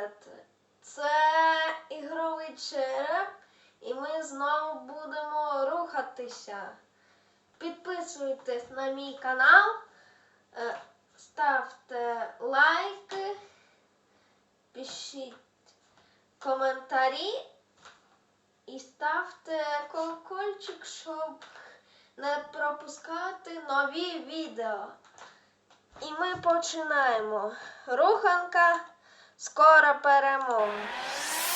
Привіт! Це ігровий череп, і ми знову будемо рухатися. Підписуйтесь на мій канал, е, ставте лайки, пишіть коментарі і ставте колокольчик, щоб не пропускати нові відео. І ми починаємо. Руханка, скоро перемога.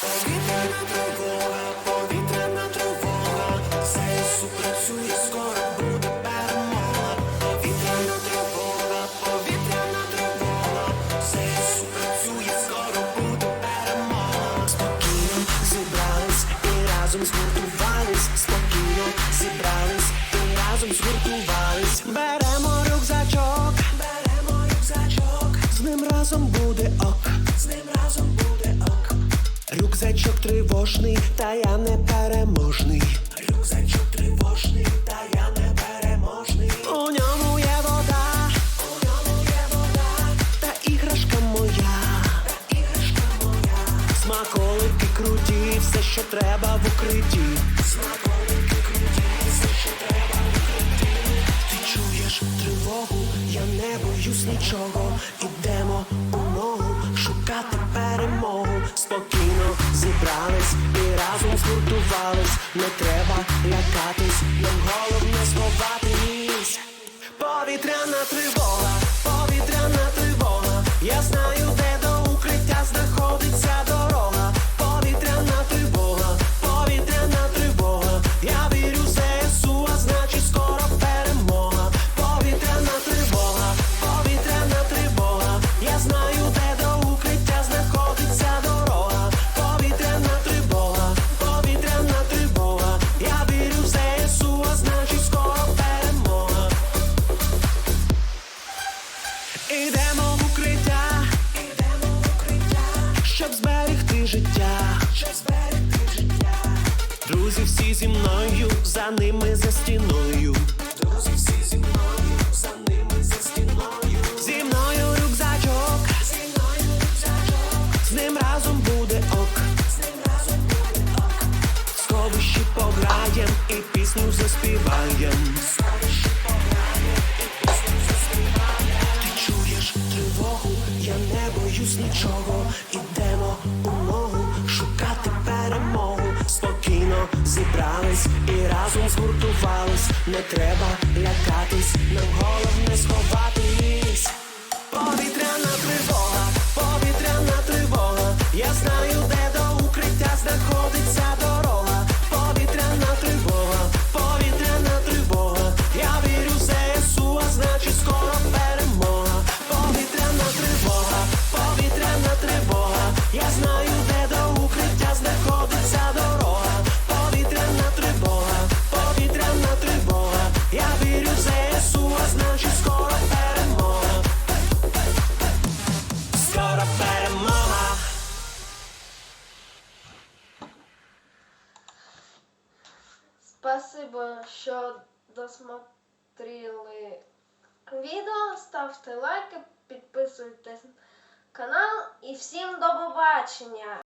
Повітряна тривога, повітряна тривога, ЗСУ працює, скоро буде перемога. Повітряна тривога, повітряна тривога, ЗСУ працює, скоро буде перемога. Спокійно зібрались і разом згуртувались, спокійно зібрались і разом згуртувались. Беремо рюкзачок, беремо рюкзачок, з ним разом буде ок, тривожний, та я не переможний. Рюкзачок тривожний, та я не переможний. У ньому є вода, у ньому є вода, та іграшка моя, та іграшка моя. Смаколики круті, все, що треба в укритті. Смаколики тривогу, я не боюсь нічого. Ідемо у ногу шукати перемогу. Спокійно зібрались і разом згуртувались. Не треба лякатись, нам головне сховатись. Повітряна тривога, повітряна тривога. Я життя, щоб зберегти життя. Друзі всі зі мною, за ними за стіною. Друзі всі зі мною, за ними за стіною. Зі мною рюкзачок, зі мною рюкзачок. З ним разом буде ок, з ним разом буде ок. Сховищі пограєм і пісню заспіваєм. Сховищі пограєм і пісню заспіваєм. Ти чуєш тривогу, я не боюсь нічого. Ідемо у зібрались і разом згуртувались. Не треба лякатись, нам головне сховатись. Спасибо, що досмотрели відео. Ставте лайки, підписуйтесь на канал і всім до побачення!